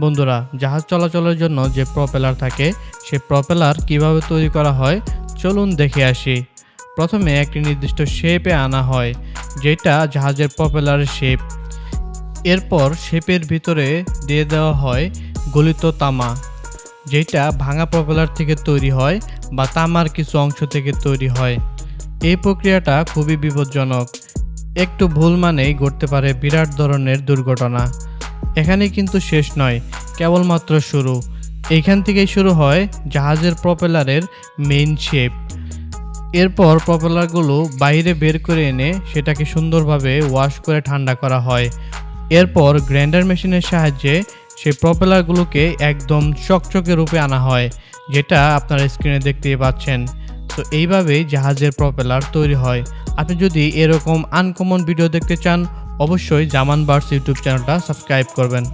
বন্ধুরা, জাহাজ চলাচলের জন্য যে প্রপেলার থাকে, সে প্রপেলার কীভাবে তৈরি করা হয়, চলুন দেখে আসি। প্রথমে একটি নির্দিষ্ট শেপে আনা হয়, যেটা জাহাজের প্রপেলারের শেপ। এরপর শেপের ভিতরে দিয়ে দেওয়া হয় গলিত তামা, যেটা ভাঙা প্রপেলার থেকে তৈরি হয় বা তামার কিছু অংশ থেকে তৈরি হয়। এই প্রক্রিয়াটা খুবই বিপজ্জনক। একটু ভুল মানেই ঘটতে পারে বিরাট ধরনের দুর্ঘটনা। এখানে কিন্তু শেষ নয়, কেবলমাত্র শুরু। এইখান থেকেই শুরু হয় জাহাজের প্রপেলারের মেইন শেপ এরপর প্রপেলারগুলো বাইরে বের করে এনে সেটাকে সুন্দরভাবে ওয়াশ করে ঠান্ডা করা হয়। এরপর গ্রাইন্ডার মেশিনের সাহায্যে সেই প্রপেলারগুলোকে একদম চকচকে রূপে আনা হয়, যেটা আপনারা স্ক্রিনে দেখতেই পাচ্ছেন। তো এইভাবেই জাহাজের প্রপেলার তৈরি হয়। আপনি যদি এরকম আনকমন ভিডিও দেখতে চান অবশ্যই জামান বার্স ইউটিউব চ্যানেলটা সাবস্ক্রাইব করবেন।